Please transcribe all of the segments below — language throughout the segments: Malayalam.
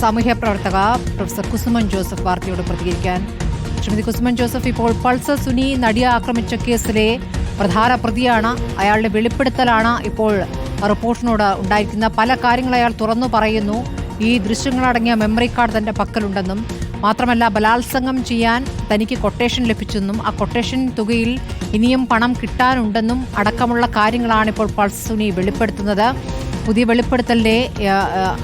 സാമൂഹ്യ പ്രവർത്തക പ്രൊഫസർ കുസുമൻ ജോസഫ് വാർത്തയോട് പ്രതികരിക്കാൻ. ശ്രീമതി കുസുമൻ ജോസഫ് ഇപ്പോൾ പൾസർ സുനി നടിയെ ആക്രമിച്ച കേസിലെ പ്രധാന പ്രതിയാണ്. അയാളുടെ വെളിപ്പെടുത്തലാണ് ഇപ്പോൾ റിപ്പോർട്ടിനോട് ഉണ്ടായിരിക്കുന്ന പല കാര്യങ്ങൾ അയാൾ തുറന്നു പറയുന്നു. ഈ ദൃശ്യങ്ങളടങ്ങിയ മെമ്മറി കാർഡ് തന്റെ പക്കലുണ്ടെന്നും മാത്രമല്ല ബലാത്സംഗം ചെയ്യാൻ തനിക്ക് കൊട്ടേഷൻ ലഭിച്ചെന്നും ആ കൊട്ടേഷൻ തുകയിൽ ഇനിയും പണം കിട്ടാനുണ്ടെന്നും അടക്കമുള്ള കാര്യങ്ങളാണ് ഇപ്പോൾ പൾസ് സുനി വെളിപ്പെടുത്തുന്നത്. പുതിയ വെളിപ്പെടുത്തലിന്റെ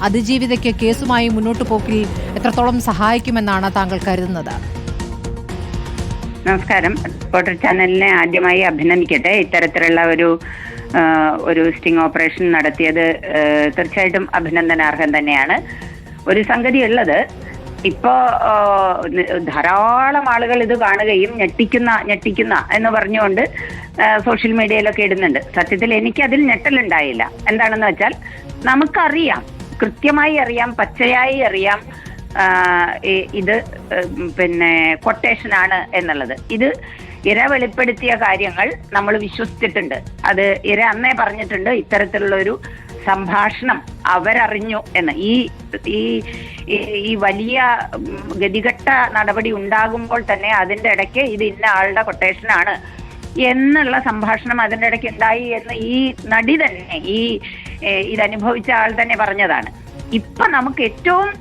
അതിജീവിതയ്ക്ക് കേസുമായി മുന്നോട്ട് പോക്കിൽ എത്രത്തോളം സഹായിക്കുമെന്നാണ് താങ്കൾ കരുതുന്നത്? നമസ്കാരം. റിപ്പോർട്ടർ ചാനലിനെ ആദ്യമായി അഭിനന്ദിക്കട്ടെ. ഇത്തരത്തിലുള്ള ഒരു ഒരു സ്റ്റിംഗ് ഓപ്പറേഷൻ നടത്തിയത് തീർച്ചയായിട്ടും അഭിനന്ദനാർഹം തന്നെയാണ്. ഒരു സംഗതി ഉള്ളത് ഇപ്പോ ധാരാളം ആളുകൾ ഇത് കാണുകയും ഞെട്ടിക്കുന്ന ഞെട്ടിക്കുന്ന എന്ന് പറഞ്ഞുകൊണ്ട് സോഷ്യൽ മീഡിയയിലൊക്കെ ഇടുന്നുണ്ട്. സത്യത്തിൽ എനിക്ക് അതിൽ ഞെട്ടലുണ്ടായില്ല. എന്താണെന്ന് വെച്ചാൽ നമുക്കറിയാം കൃത്യമായി അറിയാം പച്ചയായി അറിയാം ഇത് പിന്നെ കൊട്ടേഷനാണ് എന്നുള്ളത്. ഇത് ഇര വെളിപ്പെടുത്തിയ കാര്യങ്ങൾ നമ്മൾ വിശ്വസിച്ചിട്ടുണ്ട്. അത് ഇര അന്നേ പറഞ്ഞിട്ടുണ്ട്. ഇത്തരത്തിലുള്ള ഒരു സംഭാഷണം അവരറിഞ്ഞു എന്ന്. ഈ ഈ ഈ- വലിയ ഗതികെട്ട നടപടി ഉണ്ടാകുമ്പോൾ തന്നെ അതിന്റെ ഇടയ്ക്ക് ഇത് ഇന്ന ആളുടെ കൊട്ടേഷനാണ് എന്നുള്ള സംഭാഷണം അതിന്റെ ഇടയ്ക്ക് ഉണ്ടായി എന്ന് ഈ നടി തന്നെ ഈ ഇതനുഭവിച്ച ആൾ തന്നെ പറഞ്ഞതാണ്. ഇപ്പൊ നമുക്ക് ഏറ്റവും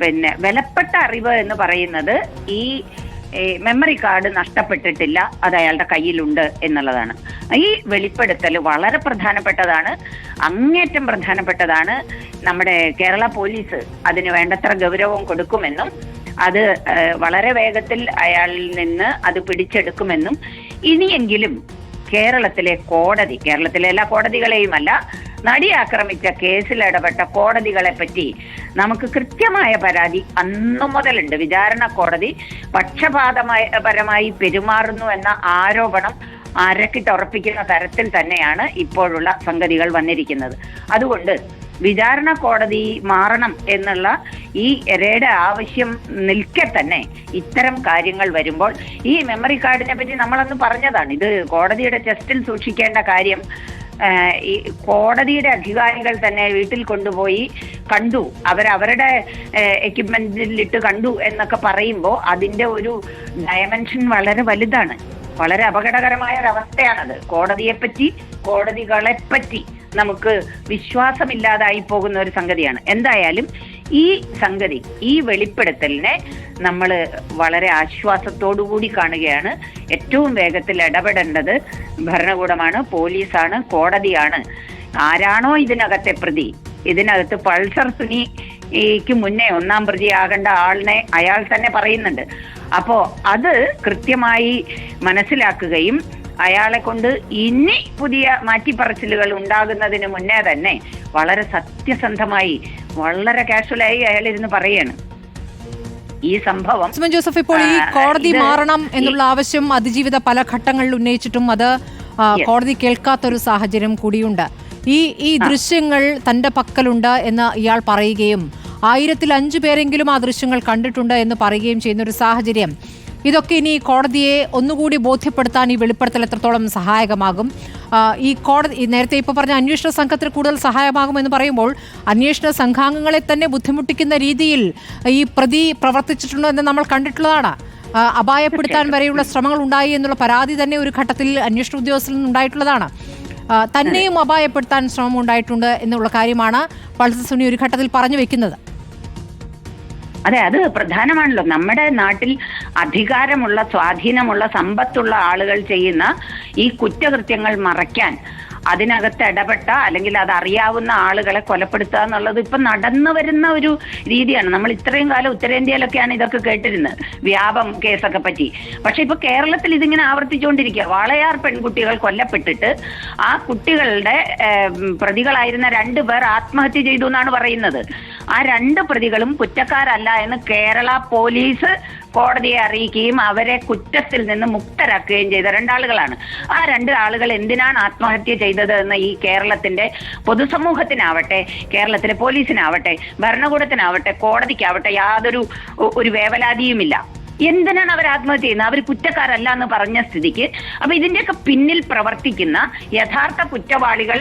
പിന്നെ വിലപ്പെട്ട അറിവ് എന്ന് പറയുന്നത് ഈ മെമ്മറി കാർഡ് നഷ്ടപ്പെട്ടിട്ടില്ല അത് അയാളുടെ കയ്യിലുണ്ട് എന്നുള്ളതാണ്. ഈ വെളിപ്പെടുത്തൽ വളരെ പ്രധാനപ്പെട്ടതാണ്. അങ്ങേറ്റം പ്രധാനപ്പെട്ടതാണ് നമ്മുടെ കേരള പോലീസ് അതിന് വേണ്ടത്ര ഗൗരവം കൊടുക്കുമെന്നും അത് വളരെ വേഗത്തിൽ അയാളിൽ നിന്ന് അത് പിടിച്ചെടുക്കുമെന്നും. ഇനിയെങ്കിലും കേരളത്തിലെ കോടതി കേരളത്തിലെ എല്ലാ കോടതികളെയുമല്ല നടി ആക്രമിച്ച കേസിൽ ഇടപെട്ട കോടതികളെ പറ്റി നമുക്ക് കൃത്യമായ പരാതി അന്നു മുതലുണ്ട്. വിചാരണ കോടതി പക്ഷപാതമായ പരമായി പെരുമാറുന്നു എന്ന ആരോപണം അരക്കിട്ടുറപ്പിക്കുന്ന തരത്തിൽ തന്നെയാണ് ഇപ്പോഴുള്ള സംഗതികൾ വന്നിരിക്കുന്നത്. അതുകൊണ്ട് വിചാരണ കോടതി മാറണം എന്നുള്ള ഈ എരയുടെ ആവശ്യം നിൽക്കെ തന്നെ ഇത്തരം കാര്യങ്ങൾ വരുമ്പോൾ ഈ മെമ്മറി കാർഡിനെ പറ്റി നമ്മളന്ന് പറഞ്ഞതാണ്. ഇത് കോടതിയുടെ ചെസ്റ്റിൽ സൂക്ഷിക്കേണ്ട കാര്യം ഈ കോടതിയുടെ അധികാരികൾ തന്നെ വീട്ടിൽ കൊണ്ടുപോയി കണ്ടു. അവരവരുടെ എക്യുപ്മെന്റിലിട്ട് കണ്ടു എന്നൊക്കെ പറയുമ്പോൾ അതിന്റെ ഒരു ഡയമെൻഷൻ വളരെ വലുതാണ്. വളരെ അപകടകരമായ ഒരവസ്ഥയാണത് കോടതിയെപ്പറ്റി കോടതികളെപ്പറ്റി കോടതികളെ പറ്റി നമുക്ക് വിശ്വാസമില്ലാതായി പോകുന്ന ഒരു സംഗതിയാണ്. എന്തായാലും ഈ സംഗതി ഈ വെളിപ്പെടുത്തലിനെ നമ്മൾ വളരെ കൂടി കാണുകയാണ്. ഏറ്റവും വേഗത്തിൽ ഇടപെടേണ്ടത് ഭരണകൂടമാണ് പോലീസാണ് കോടതിയാണ്. ആരാണോ ഇതിനകത്തെ പ്രതി? ഇതിനകത്ത് പൾസർ സുനിക്ക് മുന്നേ ഒന്നാം പ്രതിയാകേണ്ട ആളിനെ അയാൾ തന്നെ പറയുന്നുണ്ട്. അപ്പോ അത് കൃത്യമായി മനസ്സിലാക്കുകയും അയാളെ കൊണ്ട് ഇനി പുതിയ മാറ്റിപ്പറച്ചിലുകൾ ഉണ്ടാകുന്നതിന് മുന്നേ തന്നെ വളരെ സത്യസന്ധമായി വളരെ കാഷ്വലായി അയാൾ ഇരുന്ന് പറയാണ്. ഈ സംഭവം സുമൻ ജോസഫ് ഇപ്പോൾ ഈ കോടതി മാറണം എന്നുള്ള ആവശ്യം അതിജീവിത പല ഘട്ടങ്ങളിൽ ഉന്നയിച്ചിട്ടും അത് കോടതി കേൾക്കാത്തൊരു സാഹചര്യം കൂടിയുണ്ട്. ഈ ഈ ദൃശ്യങ്ങൾ തന്റെ പക്കലുണ്ട് എന്ന് ഇയാൾ പറയുകയും ആയിരത്തിൽ അഞ്ചു പേരെങ്കിലും ആ ദൃശ്യങ്ങൾ കണ്ടിട്ടുണ്ട് എന്ന് പറയുകയും ചെയ്യുന്ന ഒരു സാഹചര്യം. ഇതൊക്കെ ഇനി കോടതിയെ ഒന്നുകൂടി ബോധ്യപ്പെടുത്താൻ ഈ വെളിപ്പെടുത്തൽ എത്രത്തോളം സഹായകമാകും? ഈ കോടതി നേരത്തെ ഇപ്പോൾ പറഞ്ഞ അന്വേഷണ സംഘത്തിന് കൂടുതൽ സഹായമാകുമെന്ന് പറയുമ്പോൾ അന്വേഷണ സംഘാംഗങ്ങളെ തന്നെ ബുദ്ധിമുട്ടിക്കുന്ന രീതിയിൽ ഈ പ്രതി പ്രവർത്തിച്ചിട്ടുണ്ടോ എന്ന് നമ്മൾ കണ്ടിട്ടുള്ളതാണ്. അപായപ്പെടുത്താൻ വരെയുള്ള ശ്രമങ്ങൾ ഉണ്ടായി എന്നുള്ള പരാതി തന്നെ ഒരു ഘട്ടത്തിൽ അന്വേഷണ ഉദ്യോഗസ്ഥരിൽ നിന്നുണ്ടായിട്ടുള്ളതാണ് തന്നെയും അപായപ്പെടുത്താൻ ശ്രമം ഉണ്ടായിട്ടുണ്ട് എന്നുള്ള കാര്യമാണ് പൾസസുനി ഒരു ഘട്ടത്തിൽ പറഞ്ഞു വെക്കുന്നത്. അതെ അത് പ്രധാനമാണല്ലോ. നമ്മുടെ നാട്ടിൽ അധികാരമുള്ള സ്വാധീനമുള്ള സമ്പത്തുള്ള ആളുകൾ ചെയ്യുന്ന ഈ കുറ്റകൃത്യങ്ങൾ മറയ്ക്കാൻ അതിനകത്ത് ഇടപെട്ട അല്ലെങ്കിൽ അത് അറിയാവുന്ന ആളുകളെ കൊലപ്പെടുത്തുക എന്നുള്ളത് ഇപ്പൊ നടന്നു വരുന്ന ഒരു രീതിയാണ്. നമ്മൾ ഇത്രയും കാലം ഉത്തരേന്ത്യയിലൊക്കെയാണ് ഇതൊക്കെ കേട്ടിരുന്നത്. വ്യാപം കേസൊക്കെ പറ്റി. പക്ഷെ ഇപ്പൊ കേരളത്തിൽ ഇതിങ്ങനെ ആവർത്തിച്ചുകൊണ്ടിരിക്കുക. വാളയാർ പെൺകുട്ടികൾ കൊല്ലപ്പെട്ടിട്ട് ആ കുട്ടികളുടെ പ്രതികളായിരുന്ന രണ്ടു പേർ ആത്മഹത്യ ചെയ്തു എന്നാണ് പറയുന്നത്. ആ രണ്ട് പ്രതികളും കുറ്റക്കാരല്ല എന്ന് കേരള പോലീസ് കോടതിയെ അറിയിക്കുകയും അവരെ കുറ്റത്തിൽ നിന്ന് മുക്തരാക്കുകയും ചെയ്ത രണ്ടാളുകളാണ്. ആ രണ്ട് ആളുകൾ എന്തിനാണ് ആത്മഹത്യ ചെയ്തത്? എന്ന് ഈ കേരളത്തിന്റെ പൊതുസമൂഹത്തിനാവട്ടെ കേരളത്തിലെ പോലീസിനാവട്ടെ ഭരണകൂടത്തിനാവട്ടെ കോടതിക്കാവട്ടെ യാതൊരു ഒരു വേവലാതിയുമില്ല. എന്തിനാണ് അവർ ആത്മഹത്യ ചെയ്യുന്നത്? അവർ കുറ്റക്കാരല്ല എന്ന് പറഞ്ഞ സ്ഥിതിക്ക് അപ്പൊ ഇതിന്റെയൊക്കെ പിന്നിൽ പ്രവർത്തിക്കുന്ന യഥാർത്ഥ കുറ്റവാളികൾ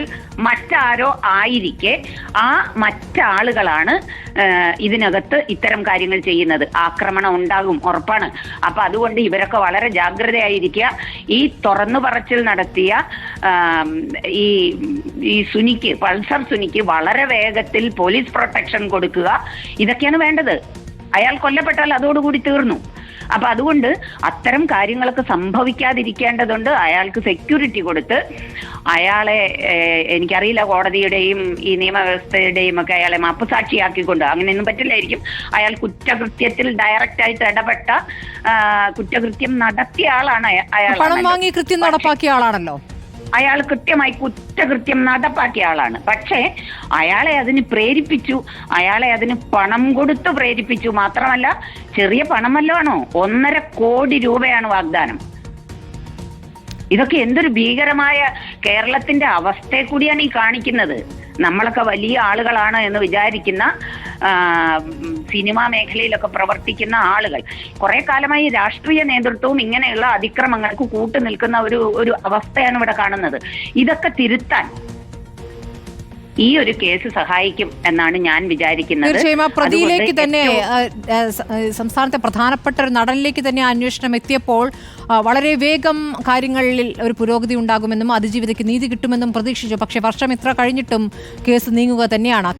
മറ്റാരോ ആയിരിക്കെ ആ മറ്റാളുകളാണ് ഇതിനകത്ത് ഇത്തരം കാര്യങ്ങൾ ചെയ്യുന്നത്. ആക്രമണം ഉണ്ടാകും ഉറപ്പാണ്. അപ്പൊ അതുകൊണ്ട് ഇവരൊക്കെ വളരെ ജാഗ്രതയായിരിക്കുക ഈ തുറന്നു പറച്ചിൽ നടത്തിയ ഈ ഈ സുനിക്ക് പൾസർ സുനിക്ക് വളരെ വേഗത്തിൽ പോലീസ് പ്രൊട്ടക്ഷൻ കൊടുക്കുക. ഇതൊക്കെയാണ് വേണ്ടത്. അയാൾ കൊല്ലപ്പെട്ടാൽ അതോടുകൂടി തീർന്നു. അപ്പൊ അതുകൊണ്ട് അത്തരം കാര്യങ്ങളൊക്കെ സംഭവിക്കാതിരിക്കേണ്ടതുണ്ട്. അയാൾക്ക് സെക്യൂരിറ്റി കൊടുത്ത് അയാളെ എനിക്കറിയില്ല കോടതിയുടെയും ഈ നിയമവ്യവസ്ഥയുടെയും ഒക്കെ അയാളെ മാപ്പുസാക്ഷിയാക്കിക്കൊണ്ട്. അങ്ങനെയൊന്നും പറ്റില്ലായിരിക്കും. അയാൾ കുറ്റകൃത്യത്തിൽ ഡയറക്റ്റ് ആയിട്ട് ഇടപെട്ട കുറ്റകൃത്യം നടത്തിയ ആളാണ് അയാൾ പണം വാങ്ങി കൃത്യം നടപ്പാക്കിയ ആളാണല്ലോ. അയാൾ കൃത്യമായി കുറ്റകൃത്യം നടപ്പാക്കിയ ആളാണ്. പക്ഷേ അയാളെ അതിന് പ്രേരിപ്പിച്ചു. അയാളെ അതിന് പണം കൊടുത്ത് പ്രേരിപ്പിച്ചു. മാത്രമല്ല ചെറിയ പണമല്ലോ ആണോ? ഒന്നര കോടി രൂപയാണ് വാഗ്ദാനം. ഇതൊക്കെ എന്തൊരു ഭീകരമായ കേരളത്തിന്റെ അവസ്ഥയെ കൂടിയാണ് ഈ കാണിക്കുന്നത്. നമ്മളൊക്കെ വലിയ ആളുകളാണ് എന്ന് വിചാരിക്കുന്ന സിനിമാ മേഖലയിലൊക്കെ പ്രവർത്തിക്കുന്ന ആളുകൾ. കുറെ കാലമായി രാഷ്ട്രീയ നേതൃത്വവും ഇങ്ങനെയുള്ള അതിക്രമങ്ങൾക്ക് കൂട്ടു നിൽക്കുന്ന ഒരു ഒരു അവസ്ഥയാണ് ഇവിടെ കാണുന്നത്. ഇതൊക്കെ തിരുത്താൻ ഈ ഒരു കേസ് സഹായിക്കും എന്നാണ് ഞാൻ വിചാരിക്കുന്നത്. തീർച്ചയായും ആ പ്രതിയിലേക്ക് തന്നെ സംസ്ഥാനത്തെ പ്രധാനപ്പെട്ട ഒരു നടനിലേക്ക് തന്നെ അന്വേഷണം എത്തിയപ്പോൾ വളരെ വേഗം കാര്യങ്ങളിൽ ഒരു പുരോഗതി ഉണ്ടാകുമെന്നും അതിജീവിതയ്ക്ക് നീതി കിട്ടുമെന്നും പ്രതീക്ഷിച്ചു. പക്ഷേ വർഷം ഇത്ര കഴിഞ്ഞിട്ടും കേസ് നീങ്ങുക തന്നെയാണ്.